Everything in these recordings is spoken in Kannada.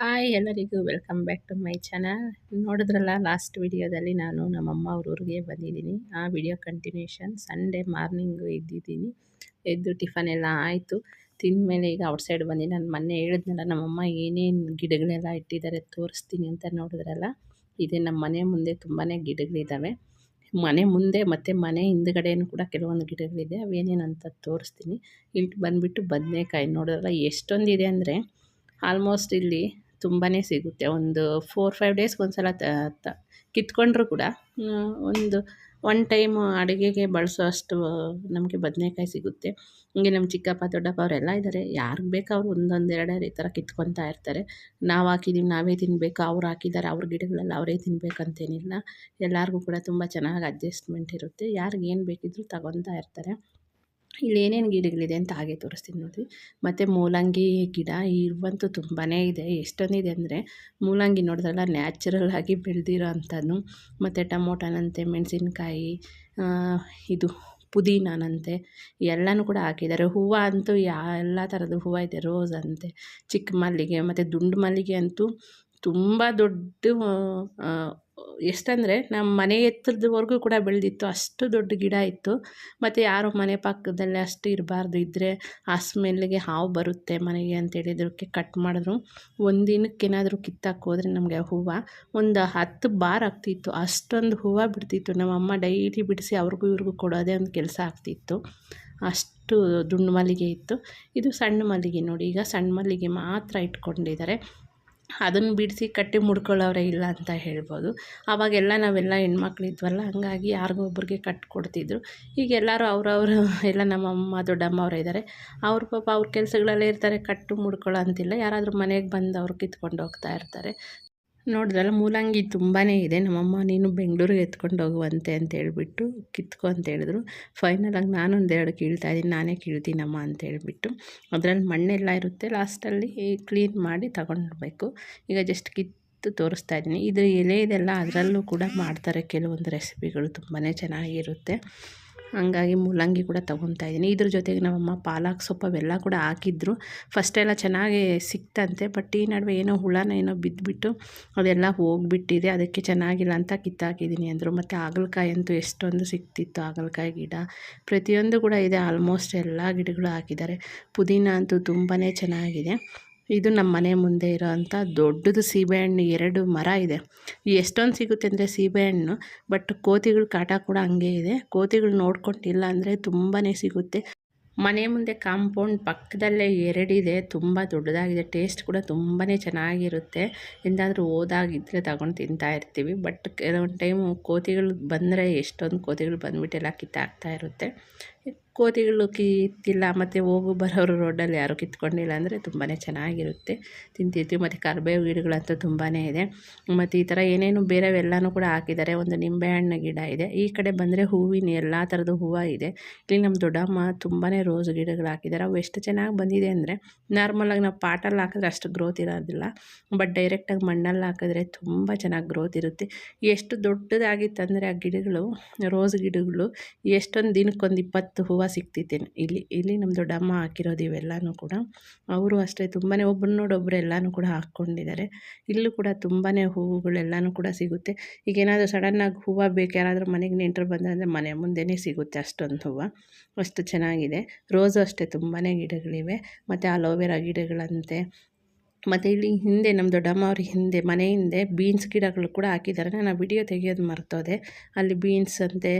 ಹಾಯ್ ಎಲ್ಲರಿಗೂ welcome back to my channel ನೋಡಿದ್ರಲ್ಲ ಲಾಸ್ಟ್ ವಿಡಿಯೋದಲ್ಲಿ ನಾನು ನಮ್ಮಮ್ಮ ಅವ್ರ ಊರಿಗೆ ಬಂದಿದ್ದೀನಿ. ಆ ವಿಡಿಯೋ ಕಂಟಿನ್ಯೂಷನ್ ಸಂಡೇ ಮಾರ್ನಿಂಗು ಇದ್ದಿದ್ದೀನಿ ಎದ್ದು ಟಿಫನ್ ಎಲ್ಲ ಆಯಿತು. ತಿಂದಮೇಲೆ ಈಗ ಔಟ್ ಸೈಡ್ ಬಂದು ನಾನು ಮೊನ್ನೆ ಹೇಳಿದ್ನಲ್ಲ, ನಮ್ಮಮ್ಮ ಏನೇನು ಗಿಡಗಳೆಲ್ಲ ಇಟ್ಟಿದ್ದಾರೆ ತೋರಿಸ್ತೀನಿ ಅಂತ ನೋಡಿದ್ರಲ್ಲ, ಇದೆ ನಮ್ಮ ಮನೆ ಮುಂದೆ ತುಂಬಾ ಗಿಡಗಳಿದ್ದಾವೆ ಮನೆ ಮುಂದೆ ಮತ್ತು ಮನೆ ಹಿಂದ್ಗಡೆಯೂ ಕೂಡ ಕೆಲವೊಂದು ಗಿಡಗಳಿದೆ ಅವೇನೇನು ಅಂತ ತೋರಿಸ್ತೀನಿ. ಇಲ್ಲಿ ಬಂದುಬಿಟ್ಟು ಬದನೇಕಾಯಿ ನೋಡಿದ್ರಲ್ಲ, ಎಷ್ಟೊಂದಿದೆ ಅಂದರೆ ಆಲ್ಮೋಸ್ಟ್ ಇಲ್ಲಿ ತುಂಬಾ ಸಿಗುತ್ತೆ. ಒಂದು ಫೋರ್ ಫೈವ್ ಡೇಸ್ಗೆ ಒಂದು ಸಲ ಕಿತ್ಕೊಂಡ್ರೂ ಕೂಡ ಒಂದು ಒನ್ ಟೈಮ್ ಅಡುಗೆಗೆ ಬಳಸೋ ಅಷ್ಟು ನಮಗೆ ಬದನೆಕಾಯಿ ಸಿಗುತ್ತೆ. ಹೀಗೆ ನಮ್ಮ ಚಿಕ್ಕಪ್ಪ, ದೊಡ್ಡಪ್ಪ ಅವರೆಲ್ಲ ಇದ್ದಾರೆ ಯಾರಿಗೆ ಬೇಕು ಅವ್ರು ಒಂದೊಂದು ಎರಡೆರಡು ಈ ಥರ ಕಿತ್ಕೊತಾ ಇರ್ತಾರೆ. ನಾವು ಹಾಕಿದ್ದೀವಿ ನಾವೇ ತಿನ್ನಬೇಕು ಅವ್ರು ಹಾಕಿದ್ದಾರೆ ಅವ್ರ ಗಿಡಗಳೆಲ್ಲ ಅವರೇ ತಿನ್ನಬೇಕಂತೇನಿಲ್ಲ ಎಲ್ಲರಿಗೂ ಕೂಡ ತುಂಬ ಚೆನ್ನಾಗಿ ಅಡ್ಜಸ್ಟ್ಮೆಂಟ್ ಇರುತ್ತೆ. ಯಾರಿಗೇನು ಏನು ಬೇಕಿದ್ರೂ ತಗೊತಾ ಇರ್ತಾರೆ. ಇಲ್ಲಿ ಏನೇನು ಗಿಡಗಳಿದೆ ಅಂತ ಹಾಗೆ ತೋರಿಸ್ತೀನಿ ನೋಡಿ. ಮತ್ತು ಮೂಲಂಗಿ ಗಿಡ ಇರುವಂತೂ ತುಂಬಾ ಇದೆ. ಎಷ್ಟೊಂದಿದೆ ಅಂದರೆ ಮೂಲಂಗಿ ನೋಡಿದ್ರಲ್ಲ ನ್ಯಾಚುರಲ್ ಆಗಿ ಬೆಳೆದಿರೋ ಅಂಥದ್ದು ಮತ್ತು ಟಮೋಟನಂತೆ, ಮೆಣಸಿನ್ಕಾಯಿ ಇದು ಪುದೀನನಂತೆ ಎಲ್ಲನೂ ಕೂಡ ಹಾಕಿದ್ದಾರೆ. ಹೂವು ಅಂತೂ ಯಾ, ಎಲ್ಲ ಥರದ ಹೂವು ಇದೆ. ರೋಸ್ ಅಂತೆ, ಚಿಕ್ಕ ಮಲ್ಲಿಗೆ, ಮತ್ತು ದುಂಡು ಮಲ್ಲಿಗೆ ಅಂತೂ ತುಂಬ ದೊಡ್ಡ ಎಷ್ಟಂದರೆ ನಮ್ಮ ಮನೆ ಎತ್ತರದವರೆಗೂ ಕೂಡ ಬೆಳೆದಿತ್ತು, ಅಷ್ಟು ದೊಡ್ಡ ಗಿಡ ಇತ್ತು. ಮತ್ತು ಯಾರೋ ಮನೆ ಪಕ್ಕದಲ್ಲೇ ಅಷ್ಟು ಇರಬಾರ್ದು ಇದ್ದರೆ ಆ ಸ್ಮೆಲ್ಗೆ ಹಾವು ಬರುತ್ತೆ ಮನೆಗೆ ಅಂತೇಳಿ ಇದಕ್ಕೆ ಕಟ್ ಮಾಡಿದ್ರು. ಒಂದು ದಿನಕ್ಕೆ ಏನಾದರೂ ಕಿತ್ತಾಕಿ ಹೋದ್ರೆ ನಮಗೆ ಹೂವು, ಒಂದು ಹತ್ತು ಬಾರ್ ಆಗ್ತಿತ್ತು. ಅಷ್ಟೊಂದು ಹೂವು ಬಿಡ್ತಿತ್ತು. ನಮ್ಮಮ್ಮ ಡೈಲಿ ಬಿಡಿಸಿ ಅವ್ರಿಗೂ ಇವ್ರಿಗೂ ಕೊಡೋದೇ ಒಂದು ಕೆಲಸ ಆಗ್ತಿತ್ತು. ಅಷ್ಟು ದುಂಡು ಮಲ್ಲಿಗೆ ಇತ್ತು. ಇದು ಸಣ್ಣ ಮಲ್ಲಿಗೆ ನೋಡಿ. ಈಗ ಸಣ್ಣ ಮಲ್ಲಿಗೆ ಮಾತ್ರ ಇಟ್ಕೊಂಡಿದ್ದಾರೆ. ಅದನ್ನು ಬಿಡಿಸಿ ಕಟ್ಟಿ ಮುಡ್ಕೊಳ್ಳೋರೇ ಇಲ್ಲ ಅಂತ ಹೇಳ್ಬೋದು. ಆವಾಗೆಲ್ಲ ನಾವೆಲ್ಲ ಹೆಣ್ಮಕ್ಳಿದ್ವಲ್ಲ, ಹಾಗಾಗಿ ಯಾರಿಗೋ ಒಬ್ರಿಗೆ ಕಟ್ಟಿ ಕೊಡ್ತಿದ್ರು ಈಗ ಎಲ್ಲರೂ ಅವರವರು ಎಲ್ಲ ನಮ್ಮಮ್ಮ ದೊಡ್ಡಮ್ಮ ಅವರೇ ಇದ್ದಾರೆ ಅವ್ರ ಪಾಪ ಅವ್ರ ಕೆಲಸಗಳಲ್ಲೇ ಇರ್ತಾರೆ, ಕಟ್ಟು ಮುಡ್ಕೊಳ್ಳೋ ಅಂತಿಲ್ಲ. ಯಾರಾದರೂ ಮನೆಗೆ ಬಂದು ಅವ್ರು ಕಿತ್ಕೊಂಡು ಹೋಗ್ತಾ ಇರ್ತಾರೆ. ನೋಡಿದ್ರಲ್ಲ ಮೂಲಂಗಿ ತುಂಬಾ ಇದೆ. ನಮ್ಮಮ್ಮ, ನೀನು ಬೆಂಗಳೂರಿಗೆ ಎತ್ಕೊಂಡು ಹೋಗುವಂತೆ ಅಂತ ಹೇಳ್ಬಿಟ್ಟು ಕಿತ್ಕೊ ಅಂತ ಹೇಳಿದ್ರು. ಫೈನಲಾಗಿ ನಾನು ಒಂದೆರಡು ಕೀಳ್ತಾ ಇದ್ದೀನಿ. ನಾನೇ ಕೀಳ್ತೀನಮ್ಮ ಅಂತ ಹೇಳಿಬಿಟ್ಟು. ಅದರಲ್ಲಿ ಮಣ್ಣೆಲ್ಲ ಇರುತ್ತೆ. ಲಾಸ್ಟಲ್ಲಿ ಕ್ಲೀನ್ ಮಾಡಿ ತಗೊಂಡ್ಬೇಕು. ಈಗ ಜಸ್ಟ್ ಕಿತ್ತು ತೋರಿಸ್ತಾ ಇದ್ದೀನಿ. ಇದು ಎಲೆ ಇದೆಲ್ಲ ಅದರಲ್ಲೂ ಕೂಡ ಮಾಡ್ತಾರೆ. ಕೆಲವೊಂದು ರೆಸಿಪಿಗಳು ತುಂಬಾ ಚೆನ್ನಾಗಿರುತ್ತೆ. ಹಂಗಾಗಿ ಮೂಲಂಗಿ ಕೂಡ ತೊಗೊತಾ ಇದ್ದೀನಿ. ಇದ್ರ ಜೊತೆಗೆ ನಮ್ಮಮ್ಮ ಪಾಲಕ್ ಸೊಪ್ಪು ಅವೆಲ್ಲ ಕೂಡ ಹಾಕಿದ್ರು. ಫಸ್ಟೆಲ್ಲ ಚೆನ್ನಾಗಿ ಸಿಕ್ತಂತೆ ಬಟ್ ಈ ನಡುವೆ ಏನೋ ಹುಳನ ಏನೋ ಬಿದ್ದುಬಿಟ್ಟು ಅದೆಲ್ಲ ಹೋಗಿಬಿಟ್ಟಿದೆ. ಅದಕ್ಕೆ ಚೆನ್ನಾಗಿಲ್ಲ ಅಂತ ಕಿತ್ತಾಕಿದ್ದೀನಿ ಅಂದರು. ಮತ್ತು ಹಾಗಲಕಾಯಿ ಅಂತೂ ಎಷ್ಟೊಂದು ಸಿಕ್ತಿತ್ತು, ಹಾಗಲಕಾಯಿ ಗಿಡ. ಪ್ರತಿಯೊಂದು ಕೂಡ ಇದೆ. ಆಲ್ಮೋಸ್ಟ್ ಎಲ್ಲ ಗಿಡಗಳು ಹಾಕಿದ್ದಾರೆ. ಪುದೀನ ಅಂತೂ ತುಂಬಾ ಚೆನ್ನಾಗಿದೆ. ಇದು ನಮ್ಮ ಮನೆ ಮುಂದೆ ಇರೋವಂಥ ದೊಡ್ಡದು ಸೀಬೆಹಣ್ಣು ಎರಡು ಮರ ಇದೆ. ಎಷ್ಟೊಂದು ಸಿಗುತ್ತೆ ಅಂದರೆ ಸೀಬೆಹಣ್ಣು ಬಟ್ ಕೋತಿಗಳು ಕಾಟ ಕೂಡ ಹಂಗೆ ಇದೆ. ಕೋತಿಗಳು ನೋಡ್ಕೊಂಡಿಲ್ಲ ಅಂದರೆ ತುಂಬಾ ಸಿಗುತ್ತೆ. ಮನೆ ಮುಂದೆ ಕಾಂಪೌಂಡ್ ಪಕ್ಕದಲ್ಲೇ ಎರಡಿದೆ, ತುಂಬ ದೊಡ್ಡದಾಗಿದೆ. ಟೇಸ್ಟ್ ಕೂಡ ತುಂಬಾ ಚೆನ್ನಾಗಿರುತ್ತೆ. ಎಂದಾದರೂ ಓದಾಗಿದ್ದರೆ ತಗೊಂಡು ತಿಂತಾ ಇರ್ತೀವಿ. ಬಟ್ ಕೆಲವೊಂದು ಟೈಮು ಕೋತಿಗಳು ಬಂದರೆ ಎಷ್ಟೊಂದು ಕೋತಿಗಳು ಬಂದುಬಿಟ್ಟೆಲ್ಲ ಕಿತ್ತಾಕ್ತಾ ಇರುತ್ತೆ. ಕೋತಿಗಳು ಕಿತ್ತಿಲ್ಲ ಮತ್ತು ಹೋಗು ಬರೋರು ರೋಡಲ್ಲಿ ಯಾರೂ ಕಿತ್ಕೊಂಡಿಲ್ಲ ಅಂದರೆ ತುಂಬಾ ಚೆನ್ನಾಗಿರುತ್ತೆ. ತಿಂತಿರ್ತೀವಿ. ಮತ್ತು ಕರಿಬೇವು ಗಿಡಗಳಂತೂ ತುಂಬಾ ಇದೆ. ಮತ್ತು ಈ ಥರ ಏನೇನು ಬೇರೆವೆಲ್ಲನೂ ಕೂಡ ಹಾಕಿದ್ದಾರೆ. ಒಂದು ನಿಂಬೆಹಣ್ಣು ಗಿಡ ಇದೆ. ಈ ಕಡೆ ಬಂದರೆ ಹೂವಿನ ಎಲ್ಲ ಥರದ ಹೂವು ಇದೆ. ಇಲ್ಲಿ ನಮ್ಮ ದೊಡ್ಡಮ್ಮ ತುಂಬಾ ರೋಸ್ ಗಿಡಗಳು ಹಾಕಿದ್ದಾರೆ. ಅವು ಎಷ್ಟು ಚೆನ್ನಾಗಿ ಬಂದಿದೆ ಅಂದರೆ ನಾರ್ಮಲಾಗಿ ನಾವು ಪಾಟಲ್ಲಿ ಹಾಕಿದ್ರೆ ಅಷ್ಟು ಗ್ರೋತ್ ಇರೋದಿಲ್ಲ. ಬಟ್ ಡೈರೆಕ್ಟಾಗಿ ಮಣ್ಣಲ್ಲಿ ಹಾಕಿದ್ರೆ ತುಂಬ ಚೆನ್ನಾಗಿ ಗ್ರೋತ್ ಇರುತ್ತೆ. ಎಷ್ಟು ದೊಡ್ಡದಾಗಿತ್ತಂದರೆ ಆ ಗಿಡಗಳು, ರೋಸ್ ಗಿಡಗಳು ಎಷ್ಟೊಂದು ದಿನಕ್ಕೊಂದು ಇಪ್ಪತ್ತು ಹೂವು ಸಿಕ್ತಿತ್ತು ಇಲ್ಲಿ ಇಲ್ಲಿ ನಮ್ಮ ದೊಡ್ಡಮ್ಮ ಹಾಕಿರೋದು ಇವೆಲ್ಲನೂ ಕೂಡ ಅವರು ಅಷ್ಟೇ ತುಂಬಾ ಒಬ್ಬರು ನೋಡೊಬ್ರು ಎಲ್ಲನೂ ಕೂಡ ಹಾಕ್ಕೊಂಡಿದ್ದಾರೆ. ಇಲ್ಲೂ ಕೂಡ ತುಂಬಾ ಹೂವುಗಳೆಲ್ಲನೂ ಕೂಡ ಸಿಗುತ್ತೆ. ಈಗ ಏನಾದರೂ ಸಡನ್ನಾಗಿ ಹೂವು ಬೇಕು, ಯಾರಾದರೂ ಮನೆಗೆ ನೆಂಟರು ಬಂದರೆ ಅಂದರೆ ಮನೆ ಮುಂದೆಯೇ ಸಿಗುತ್ತೆ ಅಷ್ಟೊಂದು ಹೂವು. ಅಷ್ಟು ಚೆನ್ನಾಗಿದೆ. ರೋಸು ಅಷ್ಟೇ ತುಂಬಾ ಗಿಡಗಳಿವೆ. ಮತ್ತು ಅಲೋವೆರಾ ಗಿಡಗಳಂತೆ. ಮತ್ತು ಇಲ್ಲಿ ಹಿಂದೆ ನಮ್ಮ ದೊಡ್ಡಮ್ಮ ಅವ್ರ ಹಿಂದೆ, ಮನೆ ಹಿಂದೆ ಬೀನ್ಸ್ ಗಿಡಗಳು ಕೂಡ ಹಾಕಿದ್ದಾರೆ. ನಾನು ವಿಡಿಯೋ ತೆಗೆಯೋದು ಮರ್ತೋದೆ. ಅಲ್ಲಿ ಬೀನ್ಸ್ ಅಂತೆ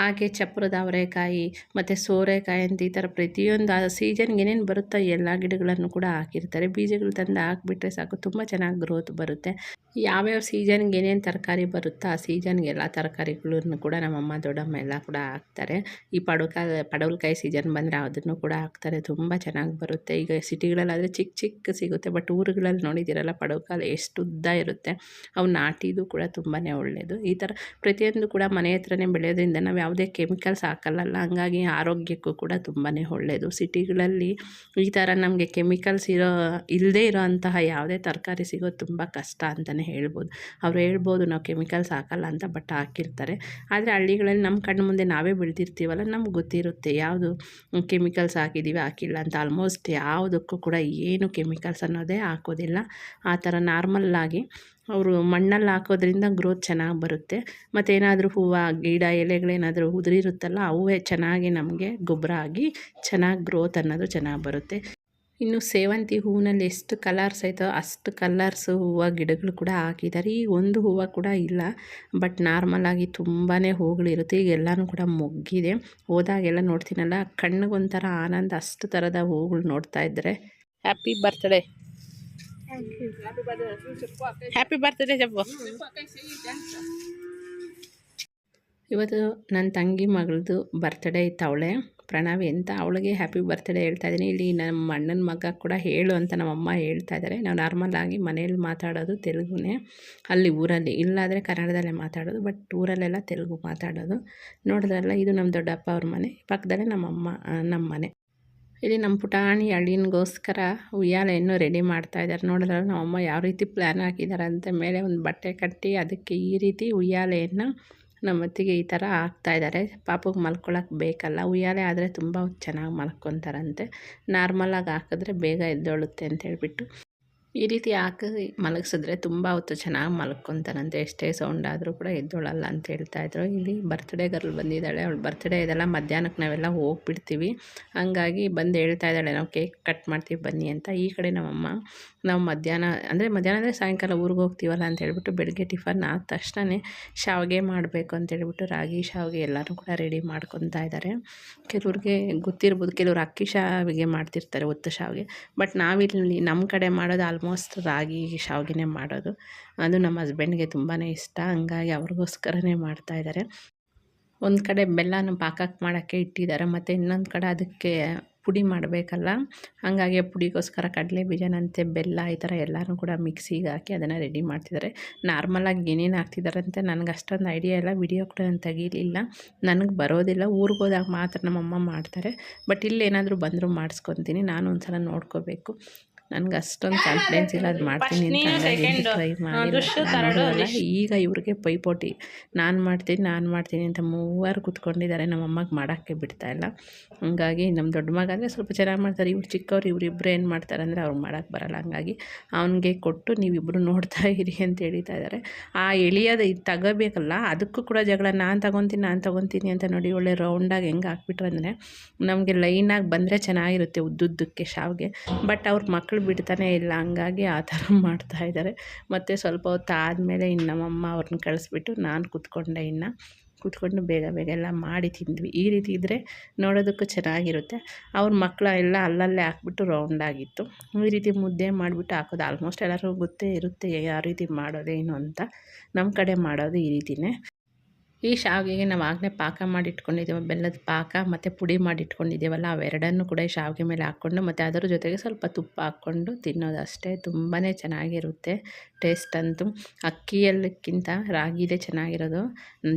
ಹಾಗೆ ಚಪ್ರದ ಅವರೆಕಾಯಿ ಮತ್ತು ಸೋರೆಕಾಯಿ ಅಂತ ಈ ಥರ ಪ್ರತಿಯೊಂದು ಸೀಸನ್ಗೆ ಏನೇನು ಬರುತ್ತೋ ಎಲ್ಲ ಗಿಡಗಳನ್ನು ಕೂಡ ಹಾಕಿರ್ತಾರೆ. ಬೀಜಗಳು ತಂದು ಹಾಕಿಬಿಟ್ರೆ ಸಾಕು, ತುಂಬ ಚೆನ್ನಾಗಿ ಗ್ರೋತ್ ಬರುತ್ತೆ. ಯಾವ್ಯಾವ ಸೀಸನ್ಗೆ ಏನೇನು ತರಕಾರಿ ಬರುತ್ತೋ ಆ ಸೀಸನ್ಗೆ ಎಲ್ಲ ತರಕಾರಿಗಳನ್ನು ಕೂಡ ನಮ್ಮಮ್ಮ, ದೊಡ್ಡಮ್ಮ ಎಲ್ಲ ಕೂಡ ಹಾಕ್ತಾರೆ. ಈ ಪಡವಕಾಯಿ ಪಡವಲ್ಕಾಯಿ ಸೀಸನ್ ಬಂದರೆ ಅದನ್ನು ಕೂಡ ಹಾಕ್ತಾರೆ. ತುಂಬ ಚೆನ್ನಾಗಿ ಬರುತ್ತೆ. ಈಗ ಸಿಟಿಗಳಲ್ಲಾದರೆ ಚಿಕ್ಕ ಚಿಕ್ಕ ಸಿಗುತ್ತೆ. ಬಟ್ ಊರುಗಳಲ್ಲಿ ನೋಡಿದ್ದೀರಲ್ಲ ಪಡವಕಾಯಿ ಎಷ್ಟು ಉದ್ದ ಇರುತ್ತೆ. ಅವು ನಾಟಿದು ಕೂಡ ತುಂಬಾ ಒಳ್ಳೆಯದು ಈ ಥರ ಪ್ರತಿಯೊಂದು ಕೂಡ ಮನೆ ಹತ್ರನೇ ಬೆಳೆಯೋದ್ರಿಂದ ನಾವು ಯಾವುದೇ ಕೆಮಿಕಲ್ಸ್ ಹಾಕಲ್ಲಲ್ಲ. ಹಂಗಾಗಿ ಆರೋಗ್ಯಕ್ಕೂ ಕೂಡ ತುಂಬಾ ಒಳ್ಳೆಯದು ಸಿಟಿಗಳಲ್ಲಿ ಈ ಥರ ನಮಗೆ ಕೆಮಿಕಲ್ಸ್ ಇರೋ ಇಲ್ಲದೇ ಇರೋ ಅಂತಹ ಯಾವುದೇ ತರಕಾರಿ ಸಿಗೋದು ತುಂಬ ಕಷ್ಟ ಅಂತಲೇ ಹೇಳ್ಬೋದು. ಅವ್ರು ಹೇಳ್ಬೋದು ನಾವು ಕೆಮಿಕಲ್ಸ್ ಹಾಕಲ್ಲ ಅಂತ ಬಟ್ ಹಾಕಿರ್ತಾರೆ. ಆದರೆ ಹಳ್ಳಿಗಳಲ್ಲಿ ನಮ್ಮ ಕಣ್ಣು ಮುಂದೆ ನಾವೇ ಬೆಳೆದಿರ್ತೀವಲ್ಲ ನಮ್ಗೆ ಗೊತ್ತಿರುತ್ತೆ ಯಾವುದು ಕೆಮಿಕಲ್ಸ್ ಹಾಕಿದ್ದೀವಿ ಹಾಕಿಲ್ಲ ಅಂತ. ಆಲ್ಮೋಸ್ಟ್ ಯಾವುದಕ್ಕೂ ಕೂಡ ಏನು ಕೆಮಿಕಲ್ಸ್ ಅನ್ನೋದೇ ಹಾಕೋದಿಲ್ಲ. ಆ ಥರ ನಾರ್ಮಲ್ಲಾಗಿ ಅವರು ಮಣ್ಣಲ್ಲಿ ಹಾಕೋದ್ರಿಂದ ಗ್ರೋತ್ ಚೆನ್ನಾಗಿ ಬರುತ್ತೆ. ಮತ್ತು ಏನಾದರೂ ಹೂವು, ಗಿಡ, ಎಲೆಗಳೇನಾದರೂ ಉದುರಿರುತ್ತಲ್ಲ, ಅವೇ ಚೆನ್ನಾಗಿ ನಮಗೆ ಗೊಬ್ಬರ ಆಗಿ ಚೆನ್ನಾಗಿ ಗ್ರೋತ್ ಅನ್ನೋದು ಚೆನ್ನಾಗಿ ಬರುತ್ತೆ. ಇನ್ನು ಸೇವಂತಿ ಹೂವಿನಲ್ಲಿ ಎಷ್ಟು ಕಲರ್ಸ್ ಐತೋ ಅಷ್ಟು ಕಲರ್ಸ್ ಹೂವು ಗಿಡಗಳು ಕೂಡ ಹಾಕಿದ್ದಾರೆ. ಈ ಒಂದು ಹೂವು ಕೂಡ ಇಲ್ಲ ಬಟ್ ನಾರ್ಮಲಾಗಿ ತುಂಬಾ ಹೂಗಳಿರುತ್ತೆ. ಈಗ ಎಲ್ಲನೂ ಕೂಡ ಮೊಗ್ಗಿದೆ. ಹೋದಾಗೆಲ್ಲ ನೋಡ್ತೀನಲ್ಲ ಕಣ್ಣಿಗೊಂಥರ ಆನಂದ ಅಷ್ಟು ಥರದ ಹೂಗಳು ನೋಡ್ತಾ ಇದ್ದರೆ ಹ್ಯಾಪಿ ಬರ್ತ್ಡೇ ಹ್ಯಾಪಿ ಬರ್ತ್ಡೇ ಜಬ್ಬು ಇವತ್ತು ನನ್ನ ತಂಗಿ ಮಗಳದು ಬರ್ತ್ಡೇ ಇತ್ತು ಅವಳೆ. ಪ್ರಣವಿ ಅಂತ ಅವಳಿಗೆ ಹ್ಯಾಪಿ ಬರ್ತ್ಡೇ ಹೇಳ್ತಾ ಇದ್ದೀನಿ. ಇಲ್ಲಿ ನಮ್ಮ ಅಣ್ಣನ ಮಗ ಕೂಡ ಹೇಳು ಅಂತ ನಮ್ಮಮ್ಮ ಹೇಳ್ತಾ ಇದ್ದಾರೆ. ನಾವು ನಾರ್ಮಲಾಗಿ ಮನೇಲಿ ಮಾತಾಡೋದು ತೆಲುಗುನೇ. ಅಲ್ಲಿ ಊರಲ್ಲಿ, ಇಲ್ಲಾದರೆ ಕನ್ನಡದಲ್ಲೇ ಮಾತಾಡೋದು ಬಟ್ ಊರಲ್ಲೆಲ್ಲ ತೆಲುಗು ಮಾತಾಡೋದು. ನೋಡಿದ್ರಲ್ಲ, ಇದು ನಮ್ಮ ದೊಡ್ಡಪ್ಪ ಅವ್ರ ಮನೆ, ಪಕ್ಕದಲ್ಲೇ ನಮ್ಮಮ್ಮ ನಮ್ಮ ಮನೆ. ಇಲ್ಲಿ ನಮ್ಮ ಪುಟಾಣಿ ಹಳ್ಳಿನಿಗೋಸ್ಕರ ಉಯ್ಯಾಲೆಯನ್ನು ರೆಡಿ ಮಾಡ್ತಾ ಇದ್ದಾರೆ. ನೋಡಿದ್ರೆ ನಮ್ಮಮ್ಮ ಯಾವ ರೀತಿ ಪ್ಲ್ಯಾನ್ ಹಾಕಿದ್ದಾರೆ ಅಂತ, ಮೇಲೆ ಒಂದು ಬಟ್ಟೆ ಕಟ್ಟಿ ಅದಕ್ಕೆ ಈ ರೀತಿ ಉಯ್ಯಾಲೆಯನ್ನು ನಮ್ಮ ಅತ್ತಿಗೆ ಈ ಥರ ಹಾಕ್ತಾಯಿದ್ದಾರೆ ಪಾಪಗೆ ಮಲ್ಕೊಳ್ಳೋಕೆ ಬೇಕಲ್ಲ. ಉಯ್ಯಾಲೆ ಆದರೆ ತುಂಬ ಚೆನ್ನಾಗಿ ಮಲ್ಕೊತಾರಂತೆ. ನಾರ್ಮಲಾಗಿ ಹಾಕಿದ್ರೆ ಬೇಗ ಎದ್ದೇಳುತ್ತೆ ಅಂತ ಹೇಳ್ಬಿಟ್ಟು. ಈ ರೀತಿ ಹಾಕಿ ಮಲಗಿಸಿದ್ರೆ ತುಂಬ ಹೊತ್ತು ಚೆನ್ನಾಗಿ ಮಲ್ಕೊತಾನಂತೆ. ಎಷ್ಟೇ ಸೌಂಡ್ ಆದರೂ ಕೂಡ ಎದ್ದೋಳಲ್ಲ ಅಂತ ಹೇಳ್ತಾ ಹೇಳ್ತಾಯಿದ್ರು ಇಲ್ಲಿ ಬರ್ತ್ಡೇ ಗರ್ಲ್ ಬಂದಿದ್ದಾಳೆ. ಅವಳು ಬರ್ತ್ಡೇ ಇದೆಲ್ಲ ಮಧ್ಯಾಹ್ನಕ್ಕೆ ನಾವೆಲ್ಲ ಹೋಗ್ಬಿಡ್ತೀವಿ. ಹಂಗಾಗಿ ಬಂದು ಹೇಳ್ತಾ ಇದ್ದಾಳೆ, ನಾವು ಕೇಕ್ ಕಟ್ ಮಾಡ್ತೀವಿ, ಬನ್ನಿ ಅಂತ. ಈ ಕಡೆ ನಮ್ಮಮ್ಮ, ನಾವು ಮಧ್ಯಾಹ್ನ, ಅಂದರೆ ಮಧ್ಯಾಹ್ನ ಅಂದರೆ ಸಾಯಂಕಾಲ ಊರಿಗೆ ಹೋಗ್ತೀವಲ್ಲ ಅಂತ ಹೇಳ್ಬಿಟ್ಟು ಬೆಳಗ್ಗೆ ಟಿಫನ್ ಆದ ತಕ್ಷಣವೇ ಶಾವಿಗೆ ಮಾಡಬೇಕು ಅಂತ ಹೇಳ್ಬಿಟ್ಟು ರಾಗಿ ಶಾವಿಗೆ ಎಲ್ಲರೂ ಕೂಡ ರೆಡಿ ಮಾಡ್ಕೊತಾ ಇದ್ದಾರೆ ಕೆಲವ್ರಿಗೆ ಗೊತ್ತಿರ್ಬೋದು, ಕೆಲವ್ರು ಅಕ್ಕಿ ಶಾವಿಗೆ ಮಾಡ್ತಿರ್ತಾರೆ, ಒತ್ತು ಶಾವಿಗೆ. ಬಟ್ ನಾವಿಲ್ಲಿ ನಮ್ಮ ಕಡೆ ಮಾಡೋದು ಆಲ್ಮೋಸ್ಟ್ ರಾಗಿ ಶಾವಿಗೆನೇ ಮಾಡೋದು. ಅದು ನಮ್ಮ ಹಸ್ಬೆಂಡ್ಗೆ ತುಂಬಾ ಇಷ್ಟ. ಹಂಗಾಗಿ ಅವ್ರಿಗೋಸ್ಕರನೇ ಮಾಡ್ತಾಯಿದ್ದಾರೆ ಒಂದು ಕಡೆ ಬೆಲ್ಲನ ಪಾಕಕ್ಕೆ ಮಾಡೋಕ್ಕೆ ಇಟ್ಟಿದ್ದಾರೆ ಮತ್ತು ಇನ್ನೊಂದು ಕಡೆ ಅದಕ್ಕೆ ಪುಡಿ ಮಾಡಬೇಕಲ್ಲ. ಹಾಗಾಗಿ ಪುಡಿಗೋಸ್ಕರ ಕಡಲೆ ಬೀಜನಂತೆ ಬೆಲ್ಲ ಈ ಥರ ಎಲ್ಲನೂ ಕೂಡ ಮಿಕ್ಸಿಗೆ ಹಾಕಿ ಅದನ್ನು ರೆಡಿ ಮಾಡ್ತಿದ್ದಾರೆ ನಾರ್ಮಲಾಗಿ ಏನೇನು ಹಾಕ್ತಿದ್ದಾರೆ ಅಂತ ನನಗೆ ಅಷ್ಟೊಂದು ಐಡಿಯಾ ಇಲ್ಲ. ವಿಡಿಯೋ ಕೂಡ ನಾನು ತೆಗೀಲಿಲ್ಲ. ನನಗೆ ಬರೋದಿಲ್ಲ. ಊರಿಗೆ ಹೋದಾಗ ಮಾತ್ರ ನಮ್ಮಮ್ಮ ಮಾಡ್ತಾರೆ. ಬಟ್ ಇಲ್ಲಿ ಏನಾದರೂ ಬಂದರೂ ಮಾಡಿಸ್ಕೊತೀನಿ. ನಾನು ಒಂದು ಸಲ ನೋಡ್ಕೋಬೇಕು. ನನಗೆ ಅಷ್ಟೊಂದು ಕಾನ್ಫಿಡೆನ್ಸ್ ಇಲ್ಲ ಅದು ಮಾಡ್ತೀನಿ ಅಂತ ಟ್ರೈ ಮಾಡಿ ಈಗ ಇವ್ರಿಗೆ ಪೈಪೋಟಿ. ನಾನು ಮಾಡ್ತೀನಿ ನಾನು ಮಾಡ್ತೀನಿ ಅಂತ ಮೂವರು ಕೂತ್ಕೊಂಡಿದ್ದಾರೆ ನಮ್ಮಮ್ಮಗೆ ಮಾಡೋಕ್ಕೆ ಬಿಡ್ತಾಯಿಲ್ಲ ಹಂಗಾಗಿ ನಮ್ಮ ದೊಡ್ಡ ಮಗ ಅಂದರೆ ಸ್ವಲ್ಪ ಚೆನ್ನಾಗಿ ಮಾಡ್ತಾರೆ ಇವ್ರು ಚಿಕ್ಕವ್ರು ಇವರಿಬ್ಬರು ಏನು ಮಾಡ್ತಾರೆ ಅಂದರೆ ಅವ್ರು ಮಾಡೋಕ್ಕೆ ಬರಲ್ಲ. ಹಂಗಾಗಿ ಅವನಿಗೆ ಕೊಟ್ಟು ನೀವಿಬ್ಬರು ನೋಡ್ತಾ ಇರಿ ಅಂತ ಹೇಳ್ತಾ ಇದ್ದಾರೆ. ಆ ಎಳಿಯೋದು ಇದು ತಗೋಬೇಕಲ್ಲ ಅದಕ್ಕೂ ಕೂಡ ಜಗಳ ನಾನು ತಗೊತೀನಿ ನಾನು ತಗೊತೀನಿ ಅಂತ ನೋಡಿ ಒಳ್ಳೆ ರೌಂಡಾಗಿ ಹೆಂಗೆ ಹಾಕ್ಬಿಟ್ರು ಅಂದರೆ ನಮಗೆ ಲೈನಾಗಿ ಬಂದರೆ ಚೆನ್ನಾಗಿರುತ್ತೆ ಉದ್ದುದ್ದಕ್ಕೆ ಶಾವ್ಗೆ. ಬಟ್ ಅವ್ರ ಮಕ್ಕಳು ಬಿಡ್ತಾನೆ ಇಲ್ಲ, ಹಂಗಾಗಿ ಆ ಥರ ಮಾಡ್ತಾಯಿದ್ದಾರೆ ಮತ್ತು ಸ್ವಲ್ಪ ಹೊತ್ತು ಆದಮೇಲೆ ಇನ್ನು ನಮ್ಮಮ್ಮ ಅವ್ರನ್ನ ಕಳಿಸ್ಬಿಟ್ಟು ನಾನು ಕೂತ್ಕೊಂಡೆ ಇನ್ನು. ಕೂತ್ಕೊಂಡು ಬೇಗ ಬೇಗ ಎಲ್ಲ ಮಾಡಿ ತಿಂದ್ವಿ. ಈ ರೀತಿ ಇದ್ದರೆ ನೋಡೋದಕ್ಕೂ ಚೆನ್ನಾಗಿರುತ್ತೆ. ಅವ್ರ ಮಕ್ಕಳ ಎಲ್ಲ ಅಲ್ಲಲ್ಲೇ ಹಾಕ್ಬಿಟ್ಟು ರೌಂಡಾಗಿತ್ತು ಈ ರೀತಿ ಮುದ್ದೆ ಮಾಡಿಬಿಟ್ಟು ಹಾಕೋದು ಆಲ್ಮೋಸ್ಟ್ ಎಲ್ಲರಿಗೂ ಗೊತ್ತೇ ಇರುತ್ತೆ, ಯಾವ ರೀತಿ ಮಾಡೋದೇನು ಅಂತ. ನಮ್ಮ ಕಡೆ ಮಾಡೋದು ಈ ರೀತಿಯೇ ಈ ಶಾವಿಗೆಗೆ ನಾವು ಆಗಲೇ ಪಾಕ ಮಾಡಿ ಇಟ್ಕೊಂಡಿದ್ದೀವಿ ಬೆಲ್ಲದ ಪಾಕ ಮತ್ತು ಪುಡಿ ಮಾಡಿ ಇಟ್ಕೊಂಡಿದ್ದೀವಲ್ಲ ಅವೆರಡನ್ನೂ ಕೂಡ ಈ ಶಾವಿಗೆ ಮೇಲೆ ಹಾಕ್ಕೊಂಡು ಮತ್ತು ಅದರ ಜೊತೆಗೆ ಸ್ವಲ್ಪ ತುಪ್ಪ ಹಾಕ್ಕೊಂಡು ತಿನ್ನೋದು ಅಷ್ಟೇ ತುಂಬಾ ಚೆನ್ನಾಗಿರುತ್ತೆ ಟೇಸ್ಟ್ ಅಂತೂ. ಅಕ್ಕಿಯಲ್ಲಕ್ಕಿಂತ ರಾಗಿದೇ ಚೆನ್ನಾಗಿರೋದು.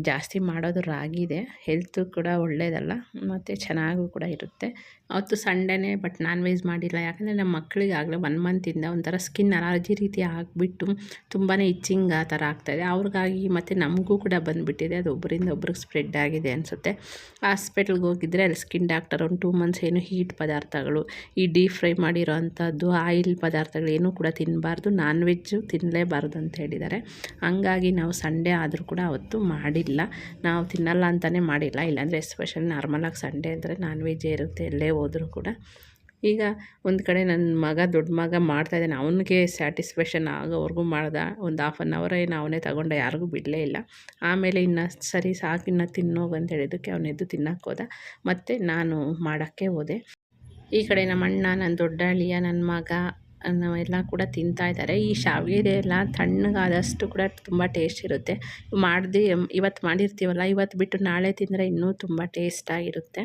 ಜಾಸ್ತಿ ಮಾಡೋದು ರಾಗಿದೆ ಹೆಲ್ತು ಕೂಡ ಒಳ್ಳೆಯದಲ್ಲ ಮತ್ತು ಚೆನ್ನಾಗೂ ಕೂಡ ಇರುತ್ತೆ. ಅವತ್ತು ಸಂಡೇನೇ, ಬಟ್ ನಾನ್ ವೆಜ್ ಮಾಡಿಲ್ಲ. ಯಾಕಂದರೆ ನಮ್ಮ ಮಕ್ಕಳಿಗೆ ಆಗಲೇ ಒನ್ ಮಂತಿಂದ ಒಂಥರ ಸ್ಕಿನ್ ಅಲರ್ಜಿ ರೀತಿ ಆಗಿಬಿಟ್ಟು ತುಂಬಾ ಇಚ್ಚಿಂಗ್ ಆ ಥರ ಆಗ್ತಾಯಿದೆ ಅವ್ರಿಗಾಗಿ ಮತ್ತು ನಮಗೂ ಕೂಡ ಬಂದುಬಿಟ್ಟಿದೆ. ಅದು ಒಬ್ಬರಿಂದ ಒಬ್ರಿಗೆ ಸ್ಪ್ರೆಡ್ ಆಗಿದೆ ಅನಿಸುತ್ತೆ. ಹಾಸ್ಪಿಟ್ಲ್ಗೆ ಹೋಗಿದ್ರೆ ಅಲ್ಲಿ ಸ್ಕಿನ್ ಡಾಕ್ಟರ್ ಒಂದು ಟೂ ಮಂತ್ಸ್ ಏನು ಹೀಟ್ ಪದಾರ್ಥಗಳು, ಈ ಡೀಪ್ ಫ್ರೈ ಮಾಡಿರೋ ಅಂಥದ್ದು ಆಯಿಲ್ ಪದಾರ್ಥಗಳು ಏನೂ ಕೂಡ ತಿನ್ನಬಾರ್ದು ನಾನ್ ವೆಜ್ಜು ತಿನ್ನಲೇಬಾರ್ದು ಅಂತ ಹೇಳಿದ್ದಾರೆ. ಹಂಗಾಗಿ ನಾವು ಸಂಡೇ ಆದರೂ ಕೂಡ ಅವತ್ತು ಮಾಡಿಲ್ಲ. ನಾವು ತಿನ್ನಲ್ಲ ಅಂತಲೇ ಮಾಡಿಲ್ಲ. ಇಲ್ಲಾಂದರೆ ಎಸ್ಪೆಷಲಿ ನಾರ್ಮಲಾಗಿ ಸಂಡೇ ಅಂದರೆ ನಾನ್ ವೆಜ್ಜೇ ಇರುತ್ತೆ ಎಲ್ಲೇ ಹೋದರೂ ಕೂಡ ಈಗ ಒಂದು ಕಡೆ ನನ್ನ ಮಗ ದೊಡ್ಡ ಮಗ ಮಾಡ್ತಾಯಿದ್ದಾನೆ ಅವನಿಗೆ ಸ್ಯಾಟಿಸ್ಫ್ಯಾಕ್ಷನ್ ಆಗೋವರೆಗೂ ಮಾಡ್ದ ಒಂದು ಹಾಫ್ ಆನ್ ಅವರ್ ಏನು ಅವನೇ ತಗೊಂಡ ಯಾರಿಗೂ ಬಿಡಲೇ ಇಲ್ಲ. ಆಮೇಲೆ ಇನ್ನು ಸರಿ ಸಾಕು, ಇನ್ನು ತಿನ್ನೋಗು ಅಂತ ಹೇಳಿದ್ದಕ್ಕೆ ಅವನೆದ್ದು ತಿನ್ನೋಕೆ ಹೋದ. ಮತ್ತು ನಾನು ಮಾಡೋಕ್ಕೆ ಹೋದೆ. ಈ ಕಡೆ ನಮ್ಮ ಅಣ್ಣ ನನ್ನ ದೊಡ್ಡ ಅಳಿಯ ನನ್ನ ಮಗ ಎಲ್ಲ ಕೂಡ ತಿಂತಾ ಇದ್ದಾರೆ. ಈ ಶಾವಿಗೆ ಎಲ್ಲ ತಣ್ಣಗಾದಷ್ಟು ಕೂಡ ತುಂಬ ಟೇಸ್ಟ್ ಇರುತ್ತೆ. ಮಾಡ್ದು ಇವತ್ತು ಮಾಡಿರ್ತೀವಲ್ಲ ಇವತ್ತು ಬಿಟ್ಟು ನಾಳೆ ತಿಂದರೆ ಇನ್ನೂ ತುಂಬ ಟೇಸ್ಟಾಗಿರುತ್ತೆ